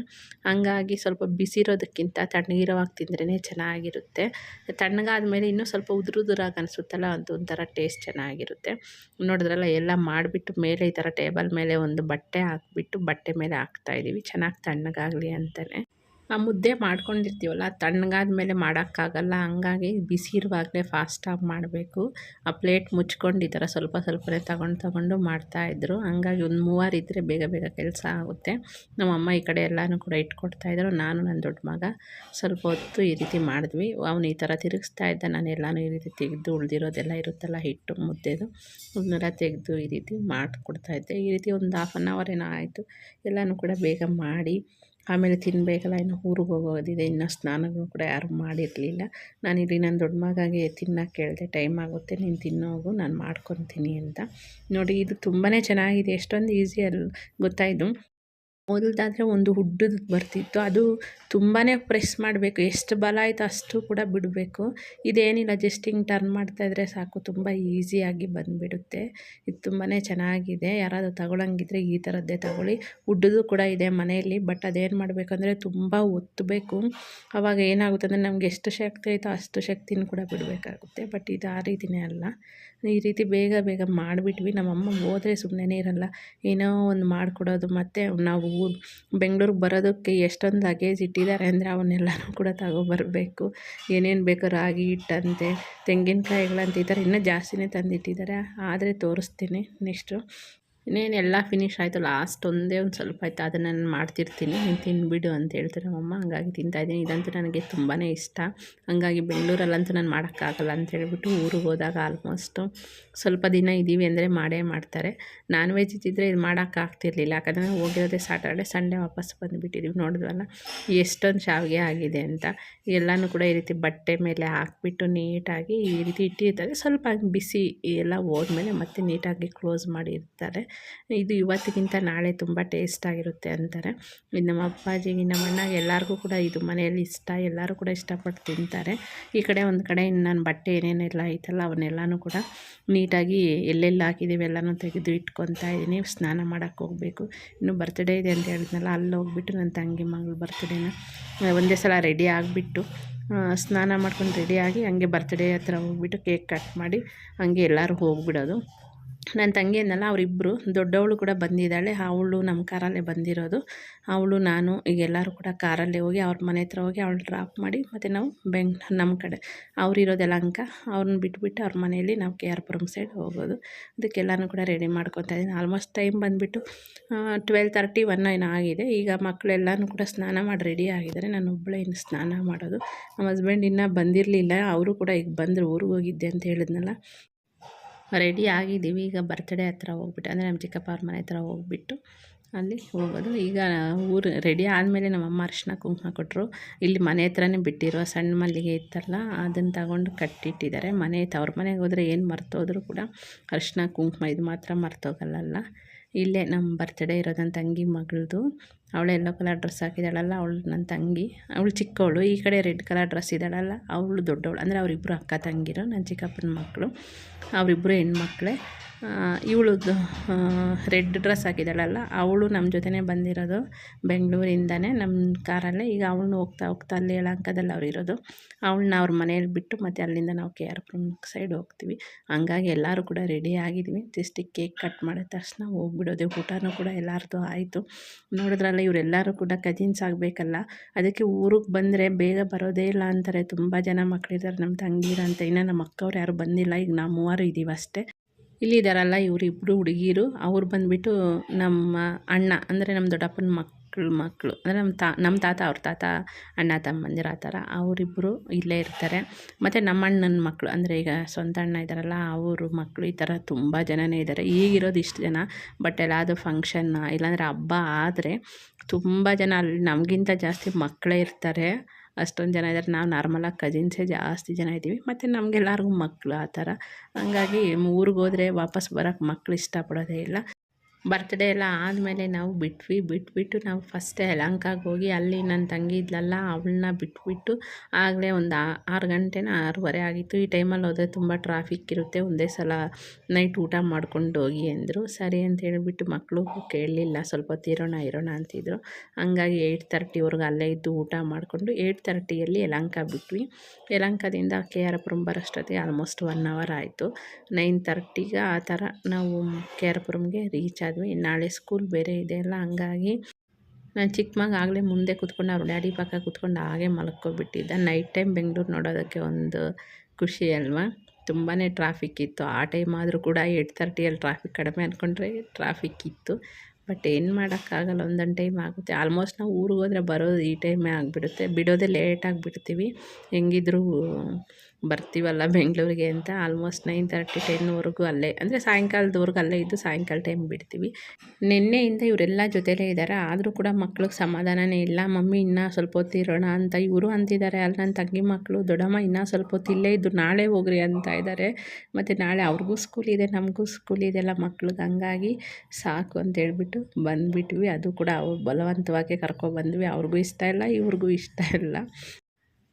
ಹಂಗಾಗಿ ಸ್ವಲ್ಪ ಬಿಸಿರೋದಕ್ಕಿಂತ ತಣ್ಣಗಿರೋವಾಗ ತಿಂದ್ರೇ ಚೆನ್ನಾಗಿರುತ್ತೆ. ತಣ್ಣಗಾದ ಮೇಲೆ ಇನ್ನೂ ಸ್ವಲ್ಪ ಉದುರು ಉದುರಾಗಿ ಅನಿಸುತ್ತಲ್ಲ ಅದು ಒಂಥರ ಟೇಸ್ಟ್ ಚೆನ್ನಾಗಿರುತ್ತೆ. ನೋಡಿದ್ರಲ್ಲ, ಎಲ್ಲ ಮಾಡಿಬಿಟ್ಟು ಮೇಲೆ ಈ ಥರ ಟೇಬಲ್ ಮೇಲೆ ಒಂದು ಬಟ್ಟೆ ಹಾಕ್ಬಿಟ್ಟು ಬಟ್ಟೆ ಮೇಲೆ ಹಾಕ್ತಾಯಿದ್ದೀವಿ ಚೆನ್ನಾಗಿ ತಣ್ಣಗಾಗಲಿ ಅಂತಲೇ. ಆ ಮುದ್ದೆ ಮಾಡ್ಕೊಂಡಿರ್ತೀವಲ್ಲ ತಣ್ಣಗಾದ ಮೇಲೆ ಮಾಡೋಕ್ಕಾಗಲ್ಲ, ಹಂಗಾಗಿ ಬಿಸಿ ಇರುವಾಗಲೇ ಫಾಸ್ಟಾಗಿ ಮಾಡಬೇಕು. ಆ ಪ್ಲೇಟ್ ಮುಚ್ಕೊಂಡು ಈ ಥರ ಸ್ವಲ್ಪ ಸ್ವಲ್ಪನೇ ತಗೊಂಡು ತಗೊಂಡು ಮಾಡ್ತಾಯಿದ್ರು ಹಂಗಾಗಿ ಒಂದು ಮೂವರು ಇದ್ದರೆ ಬೇಗ ಬೇಗ ಕೆಲಸ ಆಗುತ್ತೆ. ನಮ್ಮ ಅಮ್ಮ ಈ ಕಡೆ ಎಲ್ಲನೂ ಕೂಡ ಇಟ್ಕೊಡ್ತಾಯಿದ್ರು ನಾನು ನನ್ನ ದೊಡ್ಡ ಮಗ. ಸ್ವಲ್ಪ ಹೊತ್ತು ಈ ರೀತಿ ಮಾಡಿದ್ವಿ. ಅವನು ಈ ಥರ ತಿರುಗಿಸ್ತಾ ಇದ್ದ. ನಾನು ಎಲ್ಲನೂ ಈ ರೀತಿ ತೆಗೆದು ಉಳಿದಿರೋದೆಲ್ಲ ಇರುತ್ತಲ್ಲ, ಹಿಟ್ಟು, ಮುದ್ದೆದು ಅದನ್ನೆಲ್ಲ ತೆಗೆದು ಈ ರೀತಿ ಮಾಡಿಕೊಡ್ತಾಯಿದ್ದೆ ಈ ರೀತಿ ಒಂದು ಹಾಫ್ ಆನ್ ಅವರ್ ಏನೋ ಆಯಿತು. ಎಲ್ಲನೂ ಕೂಡ ಬೇಗ ಮಾಡಿ ಆಮೇಲೆ ತಿನ್ನಬೇಕಲ್ಲ ಇನ್ನು ಊರಿಗೆ ಹೋಗೋದಿದೆ, ಇನ್ನು ಸ್ನಾನಗಳು ಕೂಡ ಯಾರೂ ಮಾಡಿರಲಿಲ್ಲ. ನಾನು ಇಲ್ಲಿ ನನ್ನ ದೊಡ್ಡ ಮಗಾಗೆ ತಿನ್ನೋಕೆ ಕೇಳಿದೆ, ಟೈಮ್ ಆಗುತ್ತೆ, ನೀನು ತಿನ್ನೋಗು ನಾನು ಮಾಡ್ಕೊತೀನಿ ಅಂತ. ನೋಡಿ, ಇದು ತುಂಬಾ ಚೆನ್ನಾಗಿದೆ, ಎಷ್ಟೊಂದು ಈಸಿ ಅಲ್ಲಿ ಗೊತ್ತಾಯಿತು ಮೊದಲ್ದಾದರೆ ಒಂದು ಹುಡ್ಡು ಬರ್ತಿತ್ತು. ಅದು ತುಂಬಾ ಪ್ರೆಸ್ ಮಾಡಬೇಕು. ಎಷ್ಟು ಬಲ ಆಯಿತು ಅಷ್ಟು ಕೂಡ ಬಿಡಬೇಕು. ಇದೇನಿಲ್ಲ ಜಸ್ಟ್ ಹಿಂಗೆ ಟರ್ನ್ ಮಾಡ್ತಾಯಿದ್ರೆ ಸಾಕು. ತುಂಬ ಈಸಿಯಾಗಿ ಬಂದುಬಿಡುತ್ತೆ. ಇದು ತುಂಬಾ ಚೆನ್ನಾಗಿದೆ. ಯಾರಾದರೂ ತಗೊಳಂಗಿದ್ರೆ ಈ ಥರದ್ದೇ ತಗೊಳ್ಳಿ. ಹುಡ್ಡದು ಕೂಡ ಇದೆ ಮನೆಯಲ್ಲಿ ಬಟ್ ಅದೇನು ಮಾಡಬೇಕಂದ್ರೆ ತುಂಬ ಒತ್ತಬೇಕು ಆವಾಗ ಏನಾಗುತ್ತೆ ಅಂದರೆ ನಮ್ಗೆ ಎಷ್ಟು ಶಕ್ತಿ ಆಯಿತೋ ಅಷ್ಟು ಶಕ್ತಿನೂ ಕೂಡ ಬಿಡಬೇಕಾಗುತ್ತೆ. ಬಟ್ ಇದು ಆ ರೀತಿಯೇ ಅಲ್ಲ. ಈ ರೀತಿ ಬೇಗ ಬೇಗ ಮಾಡಿಬಿಟ್ವಿ. ನಮ್ಮಮ್ಮ ಹೋದ್ರೆ ಸುಮ್ಮನೆ ಇರಲ್ಲ. ಏನೋ ಒಂದು ಮಾಡಿಕೊಡೋದು. ಮತ್ತು ನಾವು ಬೆಂಗಳೂರಿಗೆ ಬರೋದಕ್ಕೆ ಎಷ್ಟೊಂದು ಲಗೇಜ್ ಇಟ್ಟಿದ್ದಾರೆ ಅಂದರೆ ಅವನ್ನೆಲ್ಲನೂ ಕೂಡ ತಗೊಬರಬೇಕು. ಏನೇನು ಬೇಕೋ ರಾಗಿ, ಹಿಟ್ಟಂತೆ, ತೆಂಗಿನಕಾಯಿಗಳಂತೆ ಈ ಥರ ಇನ್ನೂ ಜಾಸ್ತಿನೇ ತಂದಿಟ್ಟಿದ್ದಾರೆ. ಆದರೆ ತೋರಿಸ್ತೀನಿ ನೆಕ್ಸ್ಟು. ಇನ್ನೇನು ಎಲ್ಲ ಫಿನಿಶ್ ಆಯಿತು ಲಾಸ್ಟ್ ಒಂದೇ ಒಂದು ಸ್ವಲ್ಪ ಆಯಿತು. ಅದನ್ನು ನಾನು ಮಾಡ್ತಿರ್ತೀನಿ. ನೀನು ತಿನ್ಬಿಡು ಅಂತ ಹೇಳ್ತಾರೆ ನಮ್ಮಮ್ಮ ಹಂಗಾಗಿ ತಿಂತಾಯಿದ್ದೀನಿ ಇದಂತೂ ನನಗೆ ತುಂಬಾ ಇಷ್ಟ. ಹಂಗಾಗಿ ಬೆಂಗಳೂರಲ್ಲಂತೂ ನಾನು ಮಾಡೋಕ್ಕಾಗಲ್ಲ ಅಂತ ಹೇಳ್ಬಿಟ್ಟು ಊರಿಗೆ ಹೋದಾಗ ಆಲ್ಮೋಸ್ಟು ಸ್ವಲ್ಪ ದಿನ ಇದ್ದೀವಿ ಅಂದರೆ ಮಾಡೇ ಮಾಡ್ತಾರೆ. ನಾನ್ ವೆಜ್ ಇದ್ದಿದ್ದರೆ ಇದು ಮಾಡೋಕ್ಕಾಗ್ತಿರ್ಲಿಲ್ಲ ಯಾಕಂದರೆ ಹೋಗಿರೋದೇ ಸಾಟರ್ಡೆ ಸಂಡೇ ವಾಪಸ್ ಬಂದುಬಿಟ್ಟಿದ್ದೀವಿ ನೋಡಿದ್ವಲ್ಲ ಎಷ್ಟೊಂದು ಶಾವಿಗೆ ಆಗಿದೆ ಅಂತ. ಎಲ್ಲನೂ ಕೂಡ ಈ ರೀತಿ ಬಟ್ಟೆ ಮೇಲೆ ಹಾಕ್ಬಿಟ್ಟು ನೀಟಾಗಿ ಈ ರೀತಿ ಇಟ್ಟಿರ್ತಾರೆ. ಸ್ವಲ್ಪ ಬಿಸಿ ಎಲ್ಲ ಹೋದ್ಮೇಲೆ ಮತ್ತೆ ನೀಟಾಗಿ ಕ್ಲೋಸ್ ಮಾಡಿರ್ತಾರೆ. ಇದು ಇವತ್ತಿಗಿಂತ ನಾಳೆ ತುಂಬ ಟೇಸ್ಟಾಗಿರುತ್ತೆ ಅಂತಾರೆ. ಇದು ನಮ್ಮ ಅಪ್ಪಾಜಿಗೆ ನಮ್ಮ ಅಣ್ಣ ಎಲ್ಲರಿಗೂ ಕೂಡ ಇದು ಮನೆಯಲ್ಲಿ ಇಷ್ಟ. ಎಲ್ಲರೂ ಕೂಡ ಇಷ್ಟಪಟ್ಟು ತಿಂತಾರೆ. ಈ ಕಡೆ ಒಂದು ಕಡೆ ನಾನು ಬಟ್ಟೆ ಏನೇನೆಲ್ಲ ಐತಲ್ಲ ಅವನ್ನೆಲ್ಲನೂ ಕೂಡ ನೀಟಾಗಿ ಎಲ್ಲೆಲ್ಲಿ ಹಾಕಿದ್ದೀವಿ ಎಲ್ಲನೂ ತೆಗೆದು ಇಟ್ಕೊತಾ ಇದ್ದೀನಿ ಸ್ನಾನ ಮಾಡೋಕ್ಕೆ ಹೋಗಬೇಕು. ಇನ್ನು ಬರ್ತ್ಡೇ ಇದೆ ಅಂತ ಹೇಳಿದ್ನಲ್ಲ, ಅಲ್ಲಿ ಹೋಗ್ಬಿಟ್ಟು ನನ್ನ ತಂಗಿ ಮಗಳು ಬರ್ತ್ಡೇನ ಒಂದೇ ಸಲ ರೆಡಿ ಆಗಿಬಿಟ್ಟು ಸ್ನಾನ ಮಾಡ್ಕೊಂಡು ರೆಡಿಯಾಗಿ ಹಂಗೆ ಬರ್ತ್ಡೇ ಹತ್ರ ಹೋಗ್ಬಿಟ್ಟು ಕೇಕ್ ಕಟ್ ಮಾಡಿ ಹಂಗೆ ಎಲ್ಲರೂ ಹೋಗ್ಬಿಡೋದು. ನನ್ನ ತಂಗಿ ಅನ್ನಲ್ಲ ಅವರಿಬ್ಬರು ದೊಡ್ಡವಳು ಕೂಡ ಬಂದಿದ್ದಾಳೆ. ಅವಳು ನಮ್ಮ ಕಾರಲ್ಲೇ ಬಂದಿರೋದು. ಅವಳು, ನಾನು, ಈಗ ಎಲ್ಲರೂ ಕೂಡ ಕಾರಲ್ಲೇ ಹೋಗಿ ಅವ್ರ ಮನೆ ಹತ್ರ ಹೋಗಿ ಅವಳು ಡ್ರಾಪ್ ಮಾಡಿ ಮತ್ತು ನಾವು ಬೆಂಗ್ ನಮ್ಮ ಕಡೆ ಅವರಿರೋದೆಲ್ಲ ಅಂಕ ಅವ್ರನ್ನ ಬಿಟ್ಬಿಟ್ಟು ಅವ್ರ ಮನೆಯಲ್ಲಿ ನಾವು ಕೆ ಆರ್ ಪುರಂ ಸೈಡ್ ಹೋಗೋದು. ಅದಕ್ಕೆಲ್ಲನೂ ಕೂಡ ರೆಡಿ ಮಾಡ್ಕೊತಾ ಇದ್ದೀನಿ. ಆಲ್ಮೋಸ್ಟ್ ಟೈಮ್ ಬಂದುಬಿಟ್ಟು ಟ್ವೆಲ್ ತರ್ಟಿ ಒನ್ ಏನೋ ಆಗಿದೆ. ಈಗ ಮಕ್ಕಳೆಲ್ಲನೂ ಕೂಡ ಸ್ನಾನ ಮಾಡಿ ರೆಡಿ ಆಗಿದ್ದಾರೆ. ನಾನು ಒಬ್ಬಳೇ ಇನ್ನು ಸ್ನಾನ ಮಾಡೋದು. ನಮ್ಮ ಹಸ್ಬೆಂಡ್ ಇನ್ನೂ ಬಂದಿರಲಿಲ್ಲ. ಅವರು ಕೂಡ ಈಗ ಬಂದರು, ಊರಿಗೆ ಹೋಗಿದ್ದೆ ಅಂತ ಹೇಳಿದ್ನಲ್ಲ. ರೆಡಿ ಆಗಿದ್ದೀವಿ. ಈಗ ಬರ್ತ್ಡೇ ಹತ್ರ ಹೋಗ್ಬಿಟ್ಟು, ಅಂದರೆ ನಮ್ಮ ಚಿಕ್ಕಪ್ಪ ಅವ್ರ ಮನೆ ಹತ್ರ ಹೋಗ್ಬಿಟ್ಟು ಅಲ್ಲಿ ಹೋಗೋದು. ಈಗ ಊರು ರೆಡಿ ಆದಮೇಲೆ ನಮ್ಮಮ್ಮ ಅರಿಶಿನ ಕುಂಕುಮ ಕೊಟ್ಟರು ಇಲ್ಲಿ ಮನೆ ಹತ್ರನೇ ಬಿಟ್ಟಿರೋ ಸಣ್ಣ ಮಲ್ಲಿಗೆ ಇತ್ತಲ್ಲ, ಅದನ್ನು ತಗೊಂಡು ಕಟ್ಟಿಟ್ಟಿದ್ದಾರೆ. ಮನೆ ಅವ್ರ ಮನೆಗೆ ಹೋದರೆ ಏನು ಮರ್ತೋದ್ರು ಕೂಡ ಅರಿಶಿನ ಕುಂಕುಮ ಇದು ಮಾತ್ರ ಮರ್ತೋಗಲ್ಲ ಇಲ್ಲೇ ನಮ್ಮ ಬರ್ತ್ಡೇ ಇರೋದು ನನ್ನ ತಂಗಿ ಮಗಳದು. ಅವಳು ಎಲ್ಲೋ ಕಲರ್ ಡ್ರೆಸ್ ಹಾಕಿದ್ದಾಳಲ್ಲ, ಅವಳು ನನ್ನ ತಂಗಿ. ಅವಳು ಚಿಕ್ಕವಳು, ಈ ಕಡೆ ರೆಡ್ ಕಲರ್ ಡ್ರೆಸ್ ಇದ್ದಾಳಲ್ಲ, ಅವಳು ದೊಡ್ಡವಳು. ಅಂದರೆ ಅವರಿಬ್ಬರು ಅಕ್ಕ ತಂಗಿರು ನನ್ನ ಚಿಕ್ಕಪ್ಪನ ಮಕ್ಕಳು. ಅವರಿಬ್ಬರು ಹೆಣ್ಮಕ್ಳೇ. ಇವಳದ್ದು ರೆಡ್ ಡ್ರೆಸ್ ಹಾಕಿದ್ದಾಳಲ್ಲ, ಅವಳು ನಮ್ಮ ಜೊತೆನೇ ಬಂದಿರೋದು ಬೆಂಗಳೂರಿಂದನೇ ನಮ್ಮ ಕಾರಲ್ಲೇ. ಈಗ ಅವಳನ್ನ ಹೋಗ್ತಾ ಹೋಗ್ತಾ ಅಲ್ಲಿ ಅಂಕದಲ್ಲಿ ಅವ್ರು ಇರೋದು. ಅವಳನ್ನ ಅವ್ರ ಮನೇಲಿ ಬಿಟ್ಟು ಮತ್ತು ಅಲ್ಲಿಂದ ನಾವು ಕೆ ಆರ್ ಪುರಂ ಸೈಡ್ ಹೋಗ್ತೀವಿ. ಹಂಗಾಗಿ ಎಲ್ಲರೂ ಕೂಡ ರೆಡಿ ಆಗಿದ್ದೀವಿ. ಜಸ್ಟ್ ಕೇಕ್ ಕಟ್ ಮಾಡಿದ ತಕ್ಷಣ ಹೋಗ್ಬಿಡೋದು. ಊಟನೂ ಕೂಡ ಎಲ್ಲರದ್ದು ಆಯಿತು. ನೋಡಿದ್ರಲ್ಲ, ಇವರೆಲ್ಲರೂ ಕೂಡ ಕಜಿನ್ಸ್ ಆಗಬೇಕಲ್ಲ. ಅದಕ್ಕೆ ಊರಿಗೆ ಬಂದರೆ ಬೇಗ ಬರೋದೇ ಇಲ್ಲ ಅಂತಾರೆ. ತುಂಬ ಜನ ಮಕ್ಕಳಿದ್ದಾರೆ ನಮ್ಮ ತಂಗಿರಂತ ಇನ್ನು ನಮ್ಮ ಅಕ್ಕವ್ರು ಯಾರು ಬಂದಿಲ್ಲ. ಈಗ ನಾವು ಮೂವರು ಇದ್ದೀವಿ ಅಷ್ಟೇ. ಇಲ್ಲಿದ್ದಾರಲ್ಲ ಇವರಿಬ್ಬರು ಹುಡುಗಿರು. ಅವ್ರು ಬಂದುಬಿಟ್ಟು ನಮ್ಮ ಅಣ್ಣ, ಅಂದರೆ ನಮ್ಮ ದೊಡ್ಡಪ್ಪನ ಮಕ್ಕಳು ಮಕ್ಕಳು ಅಂದರೆ ನಮ್ಮ ತಾ, ನಮ್ಮ ತಾತ, ಅವ್ರ ತಾತ, ಅಣ್ಣ, ತಮ್ಮಂದಿರ ಆ ಥರ ಅವರಿಬ್ಬರು ಇಲ್ಲೇ ಇರ್ತಾರೆ. ಮತ್ತು ನಮ್ಮ ಅಣ್ಣನ ಮಕ್ಕಳು ಅಂದರೆ ಈಗ ಸ್ವಂತ ಅಣ್ಣ ಇದ್ದಾರಲ್ಲ ಅವರು ಮಕ್ಕಳು ಈ ಥರ ತುಂಬ ಜನನೇ ಇದ್ದಾರೆ ಈಗಿರೋದು ಇಷ್ಟು ಜನ, ಬಟ್ ಎಲ್ಲಾದರೂ ಫಂಕ್ಷನ್ನ ಇಲ್ಲಾಂದರೆ ಹಬ್ಬ ಆದರೆ ತುಂಬ ಜನ ಅಲ್ಲಿ ನಮಗಿಂತ ಜಾಸ್ತಿ ಮಕ್ಕಳೇ ಇರ್ತಾರೆ. ಅಷ್ಟೊಂದು ಜನ ಇದ್ದಾರೆ ನಾವು ನಾರ್ಮಲಾಗಿ ಕಜಿನ್ಸೇ ಜಾಸ್ತಿ ಜನ ಇದ್ದೀವಿ. ಮತ್ತು ನಮಗೆಲ್ಲರಿಗೂ ಮಕ್ಕಳು ಆ ಥರ. ಹಂಗಾಗಿ ಊರಿಗೆ ವಾಪಸ್ ಬರೋಕ್ಕೆ ಮಕ್ಳು ಇಷ್ಟಪಡೋದೇ ಇಲ್ಲ. ಬರ್ತ್ಡೇ ಎಲ್ಲ ಆದಮೇಲೆ ನಾವು ಬಿಟ್ವಿ. ಬಿಟ್ಬಿಟ್ಟು ನಾವು ಫಸ್ಟೇ ಯಲಹಂಕಕ್ಕೆ ಹೋಗಿ ಅಲ್ಲಿ ನನ್ನ ತಂಗಿ ಇದ್ಲಲ್ಲ, ಅವಳನ್ನ ಬಿಟ್ಬಿಟ್ಟು ಆಗಲೇ ಒಂದು ಆರು ಗಂಟೆನ ಆರೂವರೆ ಆಗಿತ್ತು. ಈ ಟೈಮಲ್ಲಿ ಹೋದರೆ ತುಂಬ ಟ್ರಾಫಿಕ್ ಇರುತ್ತೆ. ಒಂದೇ ಸಲ ನೈಟ್ ಊಟ ಮಾಡ್ಕೊಂಡು ಹೋಗಿ ಅಂದರು. ಸರಿ ಅಂತ ಹೇಳಿಬಿಟ್ಟು ಮಕ್ಕಳು ಕೇಳಲಿಲ್ಲ. ಸ್ವಲ್ಪ ಹೊತ್ತು ಇರೋಣ ಇರೋಣ ಅಂತಿದ್ರು. ಹಂಗಾಗಿ ಏಯ್ಟ್ ತರ್ಟಿವರೆಗೂ ಅಲ್ಲೇ ಇದ್ದು ಊಟ ಮಾಡಿಕೊಂಡು ಏಯ್ಟ್ ತರ್ಟಿಯಲ್ಲಿ ಯಲಹಂಕ ಬಿಟ್ವಿ. ಯಲಹಂಕದಿಂದ ಕೆ ಆರ್ ಪುರಂ ಬರೋಷ್ಟೊತ್ತಿಗೆ ಆಲ್ಮೋಸ್ಟ್ ಒನ್ ಅವರ್ ಆಯಿತು. ನೈನ್ ತರ್ಟಿಗೆ ಆ ಥರ ನಾವು ಕೆ ಆರ್ ಪುರಂಗೆ ರೀಚ್ ಆದ್ವಿ ನಾಳೆ ಸ್ಕೂಲ್ ಬೇರೆ ಇದೆ ಅಲ್ಲ, ಹಂಗಾಗಿ ನಾನು ಚಿಕ್ಕ ಮಗ ಆಗಲೇ ಮುಂದೆ ಕುತ್ಕೊಂಡು ಅವ್ರ ಡ್ಯಾಡಿ ಪಕ್ಕ ಕುತ್ಕೊಂಡು ಹಾಗೆ ಮಲ್ಕೊಬಿಟ್ಟಿದ್ದ. ನೈಟ್ ಟೈಮ್ ಬೆಂಗಳೂರು ನೋಡೋದಕ್ಕೆ ಒಂದು ಖುಷಿ ಅಲ್ವಾ? ತುಂಬಾ ಟ್ರಾಫಿಕ್ ಇತ್ತು. ಆ ಟೈಮ್ ಆದರೂ ಕೂಡ ಏಯ್ಟ್ ತರ್ಟಿಯಲ್ಲಿ ಟ್ರಾಫಿಕ್ ಕಡಿಮೆ ಅಂದ್ಕೊಂಡ್ರೆ ಟ್ರಾಫಿಕ್ ಇತ್ತು. ಬಟ್ ಏನು ಮಾಡೋಕ್ಕಾಗಲ್ಲ, ಒಂದೊಂದು ಟೈಮ್ ಆಗುತ್ತೆ. ಆಲ್ಮೋಸ್ಟ್ ನಾವು ಊರಿಗೆ ಹೋದರೆ ಬರೋದು ಈ ಟೈಮೇ ಆಗಿಬಿಡುತ್ತೆ. ಬಿಡೋದೇ ಲೇಟಾಗಿ ಬಿಡ್ತೀವಿ ಹೆಂಗಿದ್ರೂ ಬರ್ತೀವಲ್ಲ ಬೆಂಗಳೂರಿಗೆ ಅಂತ ಆಲ್ಮೋಸ್ಟ್ ನೈನ್ ತರ್ಟಿ ಟೆನ್ವರೆಗೂ ಅಲ್ಲೇ. ಅಂದರೆ ಸಾಯಂಕಾಲದವರೆಗೂ ಅಲ್ಲೇ ಇದ್ದು ಸಾಯಂಕಾಲ ಟೈಮ್ ಬಿಡ್ತೀವಿ. ನಿನ್ನೆಯಿಂದ ಇವರೆಲ್ಲ ಜೊತೆಲೇ ಇದ್ದಾರೆ ಆದರೂ ಕೂಡ ಮಕ್ಳಿಗೆ ಸಮಾಧಾನನೇ ಇಲ್ಲ. ಮಮ್ಮಿ ಇನ್ನೂ ಸ್ವಲ್ಪ ಹೊತ್ತಿರೋಣ ಅಂತ ಇವರು ಅಂತಿದ್ದಾರೆ ಅಲ್ಲಿ ನನ್ನ ತಂಗಿ ಮಕ್ಕಳು ದೊಡ್ಡಮ್ಮ ಇನ್ನೂ ಸ್ವಲ್ಪ ಹೊತ್ತು ಇಲ್ಲೇ ಇದ್ದು ನಾಳೆ ಹೋಗ್ರಿ ಅಂತ ಇದ್ದಾರೆ ಮತ್ತು ನಾಳೆ ಅವ್ರಿಗೂ ಸ್ಕೂಲ್ ಇದೆ, ನಮಗೂ ಸ್ಕೂಲ್ ಇದೆಲ್ಲ ಮಕ್ಳಿಗೆ. ಹಂಗಾಗಿ ಸಾಕು ಅಂತ ಹೇಳ್ಬಿಟ್ಟು ಬಂದುಬಿಟ್ವಿ. ಅದು ಕೂಡ ಅವ್ರು ಬಲವಂತವಾಗಿ ಕರ್ಕೊಬಂದ್ವಿ ಅವ್ರಿಗೂ ಇಷ್ಟ ಇಲ್ಲ, ಇವ್ರಿಗೂ ಇಷ್ಟ ಇಲ್ಲ.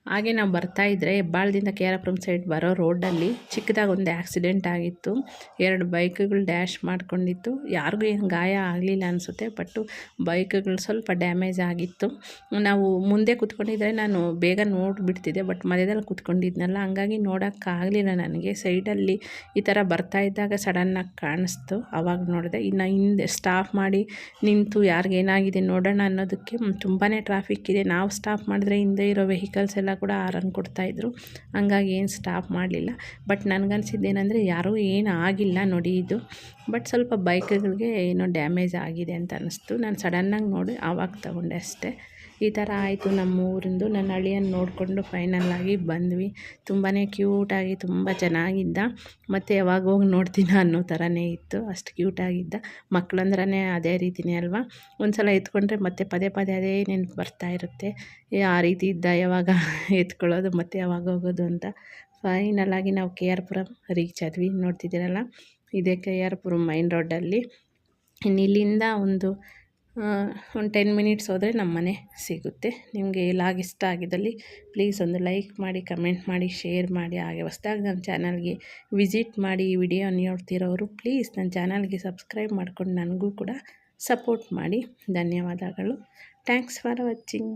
ಹಾಗೆ ನಾವು ಬರ್ತಾಯಿದ್ರೆ ಹೆಬ್ಬಾಳದಿಂದ ಕೆ ಆರ್ ಪುರಂ ಸೈಡ್ ಬರೋ ರೋಡಲ್ಲಿ ಚಿಕ್ಕದಾಗಿ ಒಂದು ಆ್ಯಕ್ಸಿಡೆಂಟ್ ಆಗಿತ್ತು. ಎರಡು ಬೈಕ್ಗಳು ಡ್ಯಾಶ್ ಮಾಡ್ಕೊಂಡಿತ್ತು. ಯಾರಿಗೂ ಏನು ಗಾಯ ಆಗಲಿಲ್ಲ ಅನಿಸುತ್ತೆ ಬಟ್ಟು ಬೈಕ್ಗಳು ಸ್ವಲ್ಪ ಡ್ಯಾಮೇಜ್ ಆಗಿತ್ತು. ನಾವು ಮುಂದೆ ಕೂತ್ಕೊಂಡಿದ್ರೆ ನಾನು ಬೇಗ ನೋಡಿಬಿಡ್ತಿದ್ದೆ ಬಟ್ ಮಧ್ಯದಲ್ಲಿ ಕೂತ್ಕೊಂಡಿದ್ನಲ್ಲ, ಹಂಗಾಗಿ ನೋಡೋಕ್ಕಾಗಲಿಲ್ಲ ನನಗೆ. ಸೈಡಲ್ಲಿ ಈ ಥರ ಬರ್ತಾ ಇದ್ದಾಗ ಸಡನ್ನಾಗಿ ಕಾಣಿಸ್ತು. ಆವಾಗ ನೋಡಿದೆ, ಇನ್ನು ಹಿಂದೆ ಸ್ಟಾಪ್ ಮಾಡಿ ನಿಂತು ಯಾರಿಗೇನಾಗಿದೆ ನೋಡೋಣ ಅನ್ನೋದಕ್ಕೆ ತುಂಬಾ ಟ್ರಾಫಿಕ್ ಇದೆ. ನಾವು ಸ್ಟಾಪ್ ಮಾಡಿದ್ರೆ ಹಿಂದೆ ಇರೋ ವೆಹಿಕಲ್ಸ್ ಎಲ್ಲ ಕೂಡ ಆರನ್ ಕೊಡ್ತಾಯಿದ್ರು ಹಂಗಾಗಿ ಏನು ಸ್ಟಾಪ್ ಮಾಡಲಿಲ್ಲ. ಬಟ್ ನನಗನ್ಸಿದ್ದೇನೆಂದರೆ ಯಾರೂ ಏನು ಆಗಿಲ್ಲ ನೋಡಿ ಇದು. ಬಟ್ ಸ್ವಲ್ಪ ಬೈಕ್ಗಳಿಗೆ ಏನೋ ಡ್ಯಾಮೇಜ್ ಆಗಿದೆ ಅಂತ ಅನ್ನಿಸ್ತು ನಾನು ಸಡನ್ನಾಗಿ ನೋಡಿ ಆವಾಗ ತಗೊಂಡೆ ಅಷ್ಟೇ. ಈ ಥರ ಆಯಿತು ನಮ್ಮ ಊರಿಂದು ನನ್ನ ಹಳ್ಳಿಯನ್ನು ನೋಡಿಕೊಂಡು ಫೈನಲ್ಲಾಗಿ ಬಂದ್ವಿ. ತುಂಬಾ ಕ್ಯೂಟಾಗಿ ತುಂಬ ಚೆನ್ನಾಗಿದ್ದ. ಮತ್ತು ಯಾವಾಗ ಹೋಗಿ ನೋಡ್ತೀನ ಅನ್ನೋ ಥರನೇ ಇತ್ತು. ಅಷ್ಟು ಕ್ಯೂಟಾಗಿದ್ದ ಮಕ್ಕಳಂದ್ರೇ ಅದೇ ರೀತಿಯೇ ಅಲ್ವಾ? ಒಂದು ಸಲ ಎತ್ಕೊಂಡ್ರೆ ಮತ್ತೆ ಪದೇ ಪದೇ ಅದೇ ನೆನಪು ಬರ್ತಾ ಇರುತ್ತೆ. ಆ ರೀತಿ ಇದ್ದ ಯಾವಾಗ ಎತ್ಕೊಳ್ಳೋದು, ಮತ್ತು ಯಾವಾಗ ಹೋಗೋದು ಅಂತ. ಫೈನಲಾಗಿ ನಾವು ಕೆ ಆರ್ ಪುರಂ ರೀಚ್ ಆದ್ವಿ ನೋಡ್ತಿದ್ದೀರಲ್ಲ? ಇದೇ ಕೆ ಆರ್ ಪುರಂ ಮೈನ್ ರೋಡಲ್ಲಿ ಇನ್ನು ಇಲ್ಲಿಂದ ಒಂದು ಒಂದು ಟೆನ್ ಮಿನಿಟ್ಸ್ ಹೋದರೆ ನಮ್ಮ ಮನೆ ಸಿಗುತ್ತೆ. ನಿಮಗೆ ಲಾಗ್ ಇಷ್ಟ ಆಗಿದ್ದಲ್ಲಿ ಪ್ಲೀಸ್ ಒಂದು ಲೈಕ್ ಮಾಡಿ ಕಮೆಂಟ್ ಮಾಡಿ ಶೇರ್ ಮಾಡಿ. ಹಾಗೆ ಹೊಸ್ದಾಗಿ ನನ್ನ ಚಾನಲ್ಗೆ ವಿಸಿಟ್ ಮಾಡಿ ಈ ವಿಡಿಯೋ ನೋಡ್ತಿರೋರು ಪ್ಲೀಸ್ ನನ್ನ ಚಾನಲ್ಗೆ ಸಬ್ಸ್ಕ್ರೈಬ್ ಮಾಡ್ಕೊಂಡು ನನಗೂ ಕೂಡ ಸಪೋರ್ಟ್ ಮಾಡಿ. ಧನ್ಯವಾದಗಳು. Thanks for watching